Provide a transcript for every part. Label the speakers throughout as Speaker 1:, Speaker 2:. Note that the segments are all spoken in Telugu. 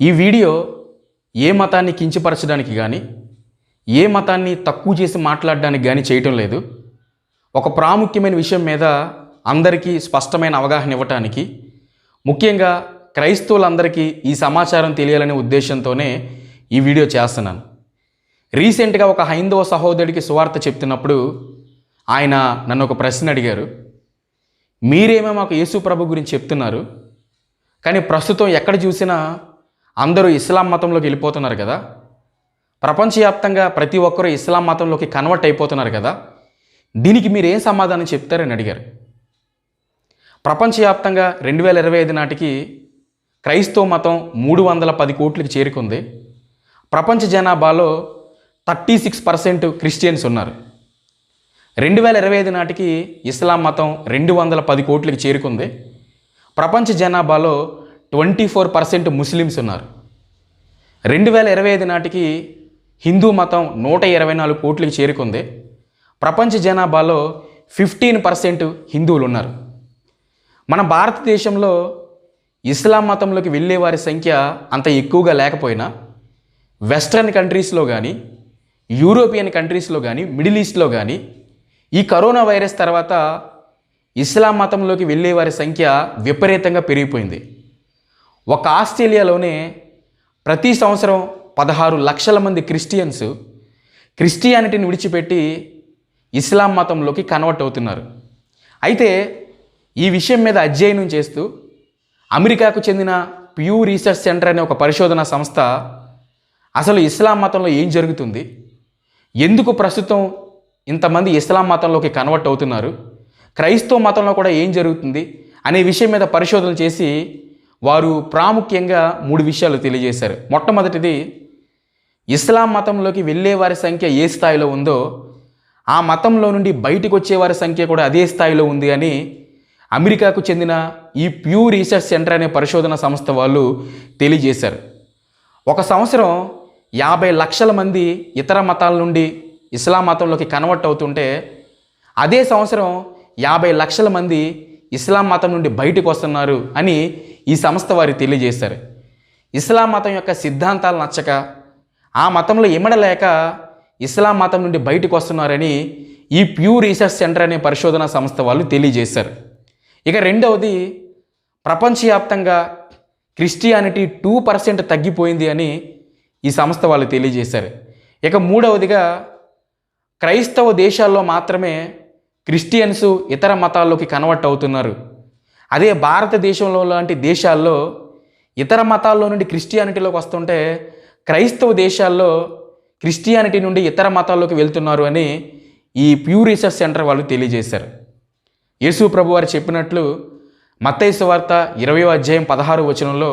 Speaker 1: ఈ వీడియో ఏ మతాన్ని కించపరచడానికి కానీ ఏ మతాన్ని తక్కువ చేసి మాట్లాడడానికి కానీ చేయటం లేదు. ఒక ప్రాముఖ్యమైన విషయం మీద అందరికీ స్పష్టమైన అవగాహన ఇవ్వటానికి ముఖ్యంగా క్రైస్తవులందరికీ ఈ సమాచారం తెలియాలనే ఉద్దేశంతోనే ఈ వీడియో చేస్తున్నాను. రీసెంట్గా ఒక హైందవ సహోదరుడికి సువార్త చెప్తున్నప్పుడు ఆయన నన్ను ఒక ప్రశ్న అడిగారు. మీరేమో మాకు యేసు ప్రభు గురించి చెప్తున్నారు కానీ ప్రస్తుతం ఎక్కడ చూసినా అందరూ ఇస్లాం మతంలోకి వెళ్ళిపోతున్నారు కదా? ప్రపంచవ్యాప్తంగా ప్రతి ఒక్కరూ ఇస్లాం మతంలోకి కన్వర్ట్ అయిపోతున్నారు కదా? దీనికి మీరు ఏం సమాధానం చెప్తారని అడిగారు. ప్రపంచవ్యాప్తంగా రెండు వేల ఇరవై ఐదు నాటికి క్రైస్తవ మతం మూడు వందల పది కోట్లకి చేరుకుంది. ప్రపంచ జనాభాలో థర్టీ సిక్స్ పర్సెంట్ క్రిస్టియన్స్ ఉన్నారు. రెండు వేల ఇరవై ఐదు నాటికి ఇస్లాం మతం రెండు వందల పది కోట్లకి చేరుకుంది. ప్రపంచ జనాభాలో ట్వంటీ ఫోర్ పర్సెంట్ ముస్లిమ్స్ ఉన్నారు. రెండు వేల ఇరవై ఐదు నాటికి హిందూ మతం నూట ఇరవై నాలుగు కోట్లకి చేరుకుంది. ప్రపంచ జనాభాలో ఫిఫ్టీన్ పర్సెంట్ హిందువులు ఉన్నారు. మన భారతదేశంలో ఇస్లాం మతంలోకి వెళ్ళే వారి సంఖ్య అంత ఎక్కువగా లేకపోయినా వెస్ట్రన్ కంట్రీస్లో కానీ యూరోపియన్ కంట్రీస్లో కానీ మిడిల్ ఈస్ట్లో కానీ ఈ కరోనా వైరస్ తర్వాత ఇస్లాం మతంలోకి వెళ్ళే వారి సంఖ్య విపరీతంగా పెరిగిపోయింది. ఒక ఆస్ట్రేలియాలోనే ప్రతి సంవత్సరం పదహారు లక్షల మంది క్రిస్టియన్స్ క్రిస్టియానిటీని విడిచిపెట్టి ఇస్లాం మతంలోకి కన్వర్ట్ అవుతున్నారు. అయితే ఈ విషయం మీద అధ్యయనం చేస్తూ అమెరికాకు చెందిన ప్యూ రీసెర్చ్ సెంటర్ అనే ఒక పరిశోధన సంస్థ అసలు ఇస్లాం మతంలో ఏం జరుగుతుంది? ఎందుకు ప్రస్తుతం ఇంతమంది ఇస్లాం మతంలోకి కన్వర్ట్ అవుతున్నారు? క్రైస్తవ మతంలో కూడా ఏం జరుగుతుంది? అనే విషయం మీద పరిశోధన చేసి వారు ప్రాముఖ్యంగా మూడు విషయాలు తెలియజేశారు. మొట్టమొదటిది ఇస్లాం మతంలోకి వెళ్ళే వారి సంఖ్య ఏ స్థాయిలో ఉందో ఆ మతంలో నుండి బయటకు వచ్చే వారి సంఖ్య కూడా అదే స్థాయిలో ఉంది అని అమెరికాకు చెందిన ఈ ప్యూ రీసెర్చ్ సెంటర్ అనే పరిశోధన సంస్థ వాళ్ళు తెలియజేశారు. ఒక సంవత్సరం యాభై లక్షల మంది ఇతర మతాల నుండి ఇస్లాం మతంలోకి కన్వర్ట్ అవుతుంటే అదే సంవత్సరం యాభై లక్షల మంది ఇస్లాం మతం నుండి బయటకు వస్తున్నారు అని ఈ సంస్థ వారు తెలియజేశారు. ఇస్లాం మతం యొక్క సిద్ధాంతాలు నచ్చక ఆ మతంలో ఇమడలేక ఇస్లాం మతం నుండి బయటకు వస్తున్నారని ఈ ప్యూ రీసెర్చ్ సెంటర్ అనే పరిశోధన సంస్థ వాళ్ళు తెలియజేశారు. ఇక రెండవది ప్రపంచవ్యాప్తంగా క్రిస్టియానిటీ టూ పర్సెంట్ తగ్గిపోయింది అని ఈ సంస్థ వాళ్ళు తెలియజేశారు. ఇక మూడవదిగా క్రైస్తవ దేశాల్లో మాత్రమే క్రిస్టియన్స్ ఇతర మతాల్లోకి కన్వర్ట్ అవుతున్నారు. అదే భారతదేశంలో లాంటి దేశాల్లో ఇతర మతాల్లో నుండి క్రిస్టియానిటీలోకి వస్తుంటే క్రైస్తవ దేశాల్లో క్రిస్టియానిటీ నుండి ఇతర మతాల్లోకి వెళ్తున్నారు అని ఈ ప్యూ రీసెర్చ్ సెంటర్ వాళ్ళు తెలియజేశారు. యేసు ప్రభు వారు చెప్పినట్లు మత్తైసు వార్త ఇరవై అధ్యాయం పదహారు వచనంలో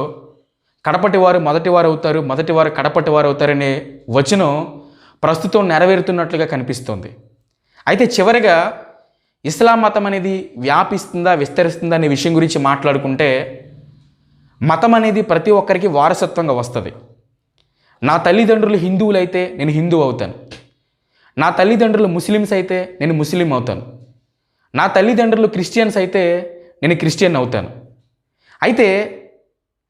Speaker 1: కడపటి వారు మొదటి వారు అవుతారు మొదటి వారు కడపటి వారు అవుతారనే వచనం ప్రస్తుతం నెరవేరుతున్నట్లుగా కనిపిస్తోంది. అయితే చివరిగా ఇస్లాం మతం అనేది వ్యాపిస్తుందా విస్తరిస్తుందా అనే విషయం గురించి మాట్లాడుకుంటే మతం అనేది ప్రతి ఒక్కరికి వారసత్వంగా వస్తుంది. నా తల్లిదండ్రులు హిందువులు అయితే నేను హిందువు అవుతాను. నా తల్లిదండ్రులు ముస్లిమ్స్ అయితే నేను ముస్లిం అవుతాను. నా తల్లిదండ్రులు క్రిస్టియన్స్ అయితే నేను క్రిస్టియన్ అవుతాను. అయితే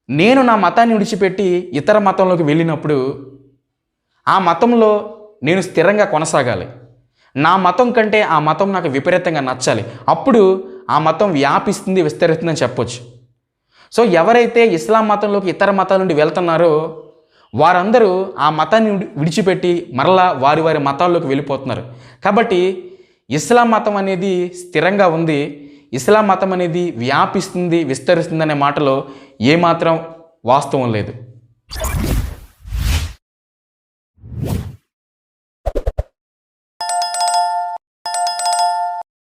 Speaker 1: నేను నా మతాన్ని విడిచిపెట్టి ఇతర మతంలోకి వెళ్ళినప్పుడు ఆ మతంలో నేను స్థిరంగా కొనసాగాలి. నా మతం కంటే ఆ మతం నాకు విపరీతంగా నచ్చాలి. అప్పుడు ఆ మతం వ్యాపిస్తుంది విస్తరిస్తుందని చెప్పొచ్చు. సో ఎవరైతే ఇస్లాం మతంలోకి ఇతర మతాల నుండి వెళ్తున్నారో వారందరూ ఆ మతాన్ని విడిచిపెట్టి మరలా వారి వారి మతాల్లోకి వెళ్ళిపోతున్నారు. కాబట్టి ఇస్లాం మతం అనేది స్థిరంగా ఉంది ఇస్లాం మతం అనేది వ్యాపిస్తుంది విస్తరిస్తుంది అనే మాటలో ఏమాత్రం వాస్తవం లేదు.